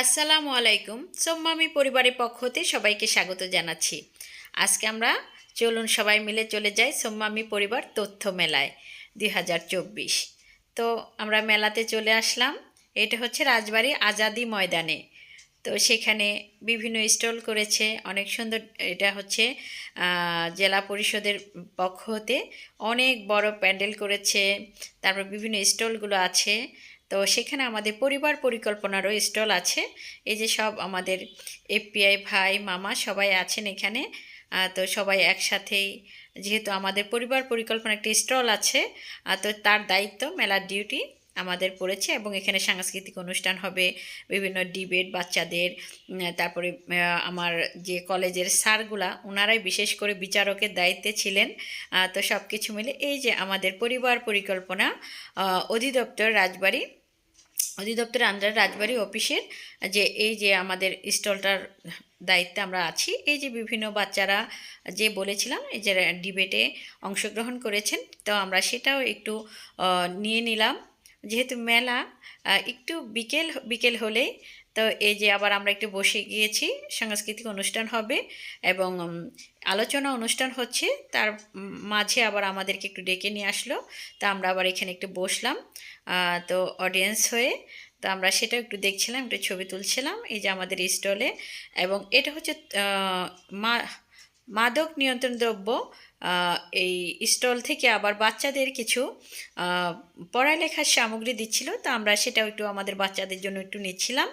আসসালামু আলাইকুম। সোম্মামি পরিবারের পক্ষ হতে সবাইকে স্বাগত জানাচ্ছি। আজকে আমরা চলুন সবাই মিলে চলে যাই সোম্মামি পরিবার তথ্য মেলায় দুই হাজার চব্বিশ। তো আমরা মেলাতে চলে আসলাম। এটা হচ্ছে রাজবাড়ি আজাদি ময়দানে। তো সেখানে বিভিন্ন স্টল করেছে। অনেক সুন্দর এটা হচ্ছে জেলা পরিষদের পক্ষ হতে অনেক বড় প্যান্ডেল করেছে। তারপর বিভিন্ন স্টলগুলো আছে। তো সেখানে আমাদের পরিবার পরিকল্পনারও স্টল আছে। এই যে সব আমাদের এফপিআই ভাই, মামা সবাই আছেন এখানে। তো সবাই একসাথেই, যেহেতু আমাদের পরিবার পরিকল্পনা একটি স্টল আছে তো তার দায়িত্ব, মেলার ডিউটি আমাদের পড়েছে এবং এখানে সাংস্কৃতিক অনুষ্ঠান হবে, বিভিন্ন ডিবেট বাচ্চাদের তারপরে আমার যে কলেজের স্যারগুলা ওনারাই বিশেষ করে বিচারকের দায়িত্বে ছিলেন। তো সব কিছু মিলে এই যে আমাদের পরিবার পরিকল্পনা অধিদপ্তর রাজবাড়ি অধিদপ্তরের আন্ডার রাজবাড়ি অফিসের যে এই যে আমাদের স্টলটার দায়িত্বে আমরা আছি, এই যে বিভিন্ন বাচ্চারা যে বলেছিলাম, এই যে ডিবেটে অংশগ্রহণ করেছেন, তো আমরা সেটাও একটু নিয়ে নিলাম। যেহেতু মেলা একটু বিকেল বিকেল হলেই তো এই যে আবার আমরা একটু বসে গিয়েছি, সাংস্কৃতিক অনুষ্ঠান হবে এবং আলোচনা অনুষ্ঠান হচ্ছে, তার মাঝে আবার আমাদেরকে একটু ডেকে নিয়ে আসলো, তা আমরা আবার এখানে একটু বসলাম তো অডিয়েন্স হয়ে, তো আমরা সেটা একটু দেখছিলাম, একটু ছবি তুলছিলাম, এই যে আমাদের স্টলে এবং এটা হচ্ছে মা মাদক নিয়ন্ত্রণ দ্রব্য এই স্টল থেকে আবার বাচ্চাদের কিছু পড়ালেখার সামগ্রী দিচ্ছিল, তো আমরা সেটাও একটু আমাদের বাচ্চাদের জন্য একটু নিচ্ছিলাম।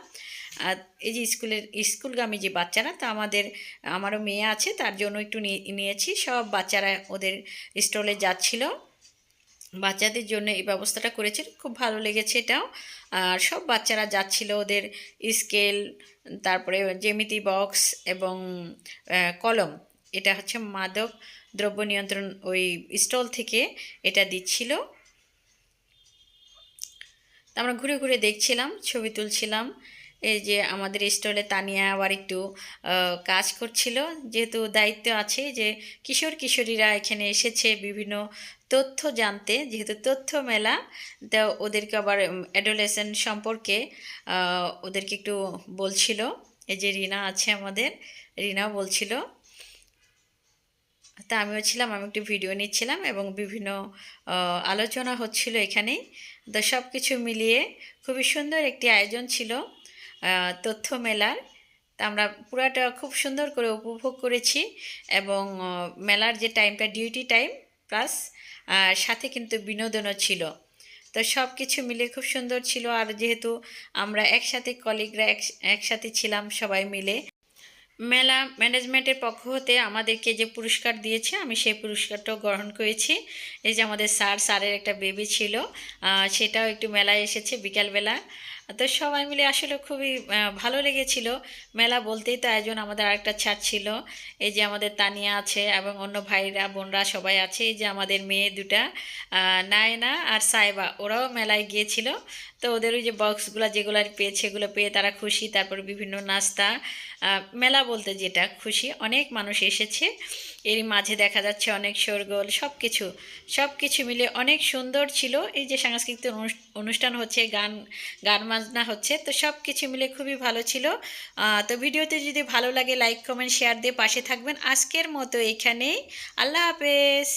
আর এই যে স্কুলের, স্কুলগামী যে বাচ্চারা, তো আমাদের, আমারও মেয়ে আছে, তার জন্য একটু নিয়ে- নিয়েছি, সব বাচ্চারা ওদের স্টলে যাচ্ছিল। বাচ্চাদের জন্য এই ব্যবস্থাটা করেছেন খুব ভালো লেগেছে এটাও। আর সব বাচ্চারা যাচ্ছিল ওদের স্কেল, তারপরে জ্যামিতি বক্স এবং কলম। এটা হচ্ছে মাদক দ্রব্য নিয়ন্ত্রণ ওই স্টল থেকে এটা দিচ্ছিল। আমরা ঘুরে ঘুরে দেখছিলাম, ছবি তুলছিলাম। এই যে আমাদের স্টলে তানিয়া আবার একটু কাজ করছিল। যেহেতু দায়িত্ব আছে যে কিশোর কিশোরীরা এখানে এসেছে বিভিন্ন তথ্য জানতে। যেহেতু তথ্য মেলা, তো ওদেরকে আবার অ্যাডোলেসেন্ট সম্পর্কে ওদেরকে একটু বলছিল। এই যে রিনা আছে আমাদের, রিনাও বলছিল। তা আমিও ছিলাম, আমি একটি ভিডিও নিচ্ছিলাম এবং বিভিন্ন আলোচনা হচ্ছিল এখানে তো সব কিছু মিলিয়ে খুবই সুন্দর একটি আয়োজন ছিল তথ্য মেলার। তা আমরা পুরাটা খুব সুন্দর করে উপভোগ করেছি এবং মেলার যে টাইমটা ডিউটি টাইম প্লাস সাথে কিন্তু বিনোদনও ছিল। তো সব কিছু মিলে খুব সুন্দর ছিল। আর যেহেতু আমরা একসাথে কলিগরা এক একসাথে ছিলাম সবাই মিলে মেলা ম্যানেজমেন্টের পক্ষ হতে আমাদেরকে যে পুরস্কার দিয়েছে, আমি সেই পুরস্কারটাও গ্রহণ করেছি। এই যে আমাদের স্যার, স্যারের একটা বেবি ছিল সেটাও একটু মেলায় এসেছে বিকালবেলা। তো সবাই মিলে আসলে খুবই ভালো লেগেছিল। মেলা বলতেই তো আয়োজন আমাদের আরেকটা ছাড় ছিল। এই যে আমাদের তানিয়া আছে এবং অন্য ভাইরা, বোনরা সবাই আছে। এই যে আমাদের মেয়ে দুটা নায়না আর সাইবা, ওরাও মেলায় গিয়েছিল। তো ওদের ওই যে বক্সগুলো যেগুলো আর পেয়েছে এগুলো পেয়ে তারা খুশি। তারপর বিভিন্ন নাস্তা মেলা বলতে যেটা খুশি, অনেক মানুষ এসেছে। এর মাঝে দেখা যাচ্ছে অনেক শোরগোল সব কিছু সব কিছু মিলে অনেক সুন্দর ছিল। এই যে সাংস্কৃতিক অনুষ- অনুষ্ঠান হচ্ছে, গান গান বাজনা হচ্ছে। তো সব কিছু মিলে খুবই ভালো ছিল। তো ভিডিওতে যদি ভালো লাগে লাইক কমেন্ট শেয়ার দিয়ে পাশে থাকবেন। আজকের মতো এখানেই। আল্লাহ হাফেজ।